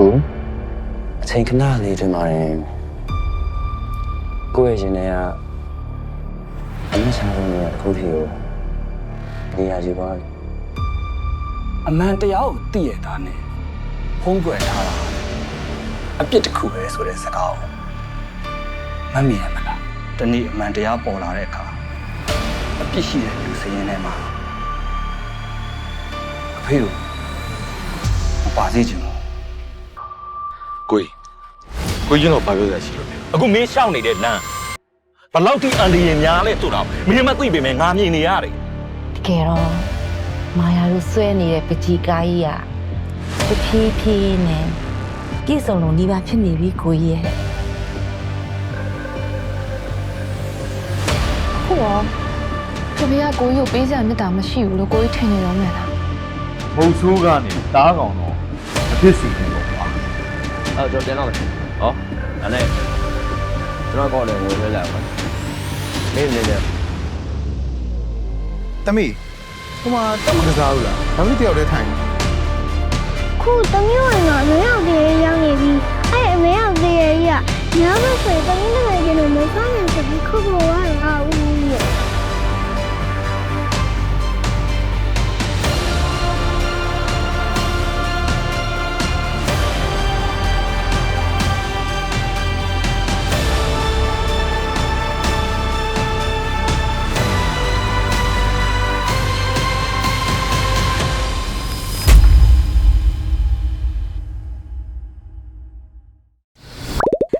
ခုအချိန်ခဏလေးတွင်မှာရင်ကိုယ့်ရဲ့ရင်ထဲကအမချမ်းဆုံးနေတဲ့အခုထိကိုနေရာယူပါပြီအမှန်တရားကိုသိရတာနဲ့ဖုံးကွယ်ထားတာအပြစ်တစ်ခုပဲဆိုတဲ့စကားကိုမမြင်ရမလားဒီနေ့အမှန်တရားပေါ်လာတဲ့အခါအပြစ်ရှိတဲ့လူစရင်ထဲမှာအဖေတို့မပါစေချင်ဘူး ကိုကြီးကိုကြီးကျွန်တော်ဘာပြောရရှိလို့လဲအခုမင်းရှောက်နေတဲ့လမ်းဘယ်လောက်ထိအန်ဒီရင်များလဲဆိုတာမင်းမသိပေမဲ့ငါမြင်နေရတယ်တကယ်တော့မာယာတို့ဆွဲနေတဲ့ပကြီးကားကြီးကတဖြည်းဖြည်းနဲ့ပြည့်စုံလုံးဒီပါဖြစ်နေပြီကိုကြီးရဲ့ခုရောတပည့်ကကိုကြီးကိုပေးစရာမြတ်တာမရှိဘူးလို့ကိုကြီးထင်နေတော့မယ်လားမုတ်ဆိုးကနေတားကောင်တော့အဖြစ်စီနေတော့ပါ အဲ့တော့ကျွန်တော်ပြန်တော့မယ်ဟောအဲ့နဲ့ကျွန်တော်ကောက်တယ်ငွေလွှဲလိုက်အောင်မင်းနေနေတမီးဟိုမှာတက်မကစားဘူးလားဘာလို့တယောက်တည်းထိုင်နေခုတမျိုးဝင်တော့အမေရောက်တည်းရောက်နေပြီအဲ့အမေရောက်တည်းရဲ့ညမဆွေတမင်းတကယ်ကျတော့မကောင်းရင်ဆိုပြီးခုခု